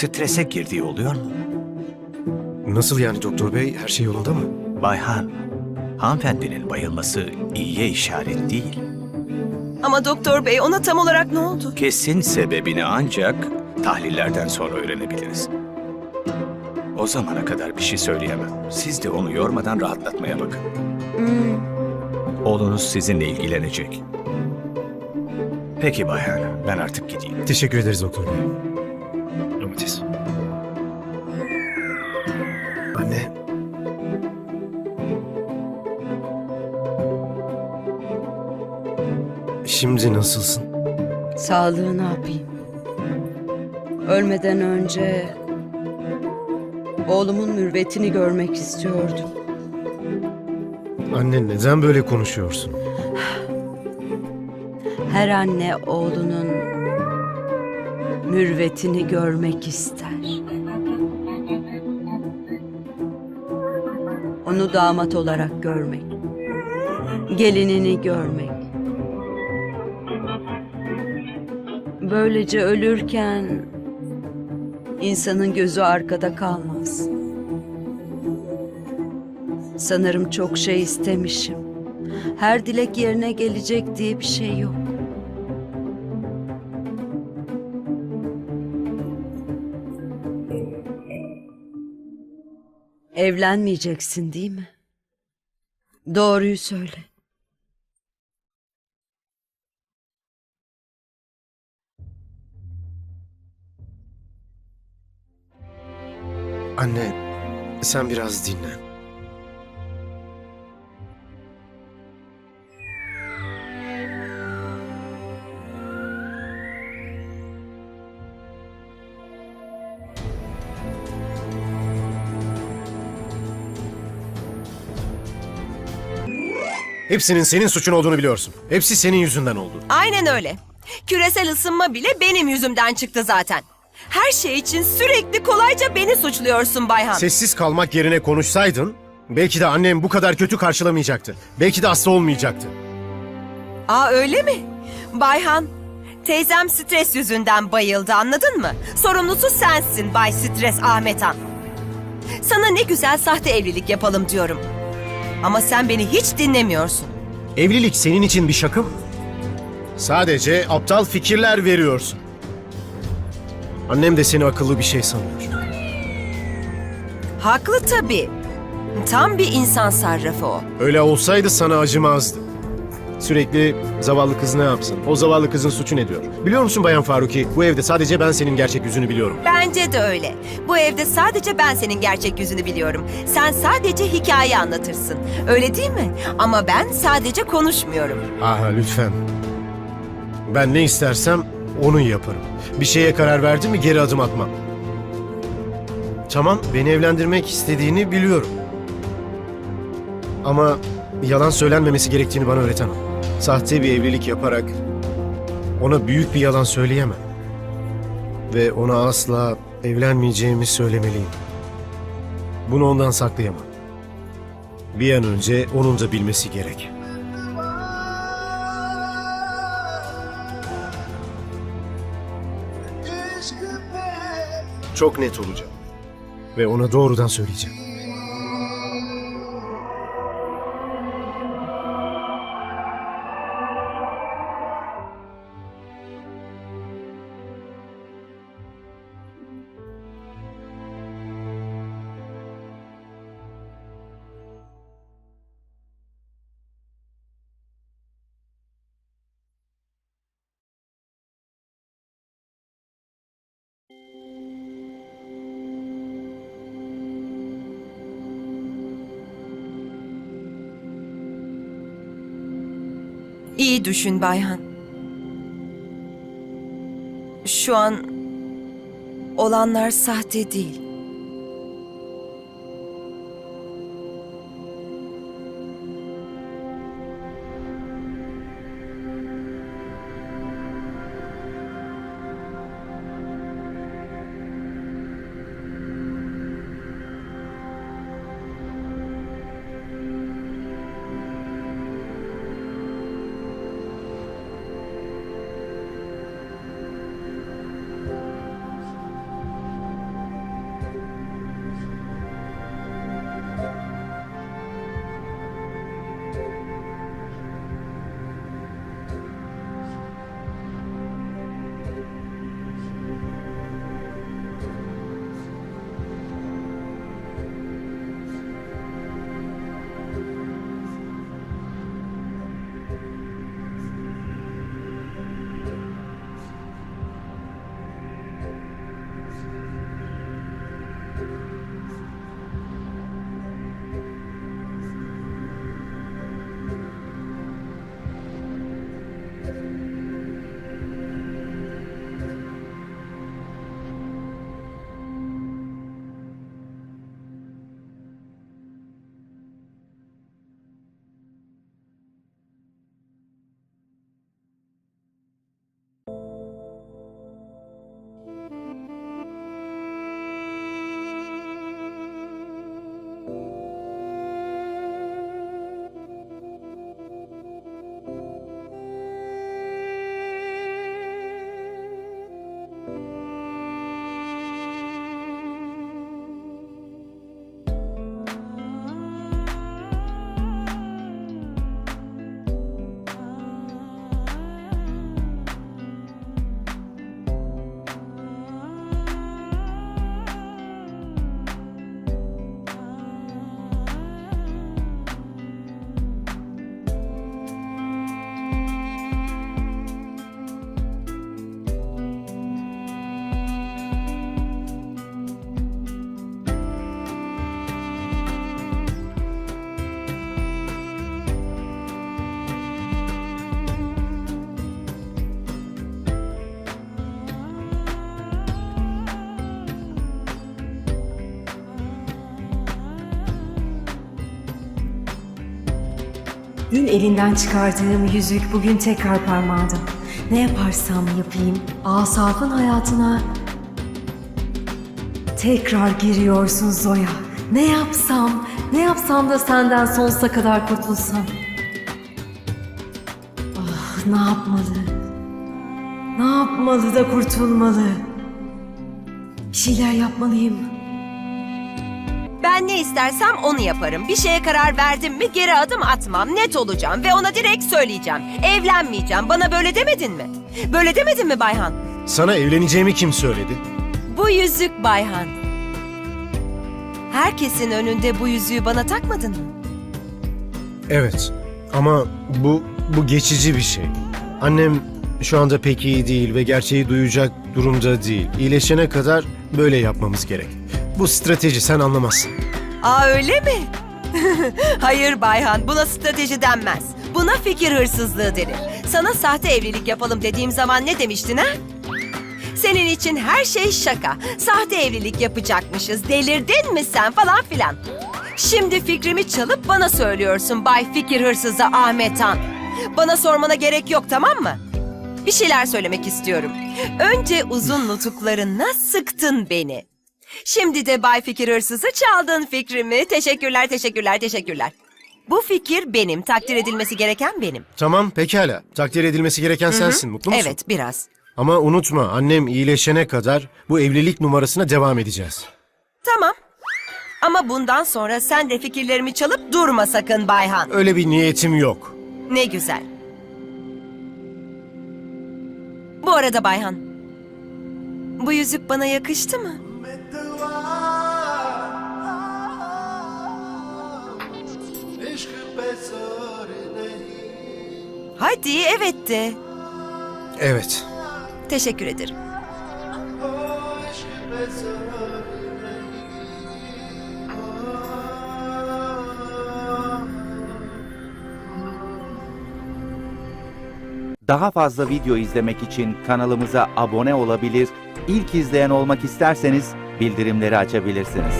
strese girdiği oluyor mu? Nasıl yani doktor bey? Her şey yolunda mı? Bayhan, hanımefendinin bayılması iyiye işaret değil. Ama doktor bey ona tam olarak ne oldu? Kesin sebebini ancak tahlillerden sonra öğrenebiliriz. O zamana kadar bir şey söyleyemem. Siz de onu yormadan rahatlatmaya bakın. Oğlunuz sizinle ilgilenecek. Peki Bayhan, ben artık gideyim. Teşekkür ederiz doktor bey. Şimdi nasılsın? Sağlığı ne yapayım? Ölmeden önce oğlumun mürvetini görmek istiyordum. Anne neden böyle konuşuyorsun? Her anne oğlunun mürvetini görmek ister. Onu damat olarak görmek. Gelinini görmek. Böylece ölürken insanın gözü arkada kalmaz. Sanırım çok şey istemişim. Her dilek yerine gelecek diye bir şey yok. Evlenmeyeceksin değil mi? Doğruyu söyle. Anne sen biraz dinlen. Hepsinin senin suçun olduğunu biliyorsun. Hepsi senin yüzünden oldu. Aynen öyle. Küresel ısınma bile benim yüzümden çıktı zaten. Her şey için sürekli kolayca beni suçluyorsun Bayhan. Sessiz kalmak yerine konuşsaydın belki de annem bu kadar kötü karşılamayacaktı. Belki de hasta olmayacaktı. Aa öyle mi? Bayhan, teyzem stres yüzünden bayıldı anladın mı? Sorumlusu sensin Bay Stres Ahmet Han. Sana ne güzel sahte evlilik yapalım diyorum. Ama sen beni hiç dinlemiyorsun. Evlilik senin için bir şaka mı? Sadece aptal fikirler veriyorsun. Annem de seni akıllı bir şey sanıyor. Haklı tabii. Tam bir insan sarrafı o. Öyle olsaydı sana acımazdı. Sürekli zavallı kız ne yapsın? O zavallı kızın suçu ne diyor? Biliyor musun Bayan Faruki? Bu evde sadece ben senin gerçek yüzünü biliyorum. Bence de öyle. Bu evde sadece ben senin gerçek yüzünü biliyorum. Sen sadece hikaye anlatırsın. Öyle değil mi? Ama ben sadece konuşmuyorum. Aha lütfen. Ben ne istersem onu yaparım. Bir şeye karar verdim mi geri adım atmam. Tamam, beni evlendirmek istediğini biliyorum. Ama yalan söylenmemesi gerektiğini bana öğretemem. Sahte bir evlilik yaparak ona büyük bir yalan söyleyemem. Ve ona asla evlenmeyeceğimi söylemeliyim. Bunu ondan saklayamam. Bir an önce onun da bilmesi gerek. Çok net olacağım. Ve ona doğrudan söyleyeceğim. İyi düşün Bayhan. Şu an olanlar sahte değil. Dün elinden çıkardığım yüzük bugün tekrar parmağında. Ne yaparsam yapayım Asaf'ın hayatına tekrar giriyorsun Zoya. Ne yapsam, ne yapsam da senden sonsuza kadar kurtulsam. Ah ne yapmalı? Ne yapmalı da kurtulmalı? Bir şeyler yapmalıyım. Ben ne istersem onu yaparım. Bir şeye karar verdim mi geri adım atmam. Net olacağım ve ona direkt söyleyeceğim. Evlenmeyeceğim. Bana böyle demedin mi? Böyle demedin mi Bayhan? Sana evleneceğimi kim söyledi? Bu yüzük Bayhan. Herkesin önünde bu yüzüğü bana takmadın mı? Evet. Ama bu bu geçici bir şey. Annem şu anda pek iyi değil ve gerçeği duyacak durumda değil. İyileşene kadar böyle yapmamız gerek. Bu strateji sen anlamazsın. Aa öyle mi? Hayır Bayhan, buna strateji denmez. Buna fikir hırsızlığı denir. Sana sahte evlilik yapalım dediğim zaman ne demiştin ha? Senin için her şey şaka. Sahte evlilik yapacakmışız. Delirdin mi sen falan filan. Şimdi fikrimi çalıp bana söylüyorsun Bay Fikir Hırsızı Ahmet Han. Bana sormana gerek yok tamam mı? Bir şeyler söylemek istiyorum. Önce uzun nutuklarınla sıktın beni. Şimdi de Bay Fikir Hırsızı çaldın fikrimi. Teşekkürler, teşekkürler, teşekkürler. Bu fikir benim, takdir edilmesi gereken benim. Tamam pekala. Takdir edilmesi gereken sensin. Mutlu musun? Evet, biraz. Ama unutma annem iyileşene kadar bu evlilik numarasına devam edeceğiz. Tamam. Ama bundan sonra sen de fikirlerimi çalıp durma sakın Bayhan. Öyle bir niyetim yok. Ne güzel. Bu arada Bayhan. Bu yüzük bana yakıştı mı? Hadi evet de. Evet. Teşekkür ederim. Daha fazla video izlemek için kanalımıza abone olabilir, ilk izleyen olmak isterseniz bildirimleri açabilirsiniz.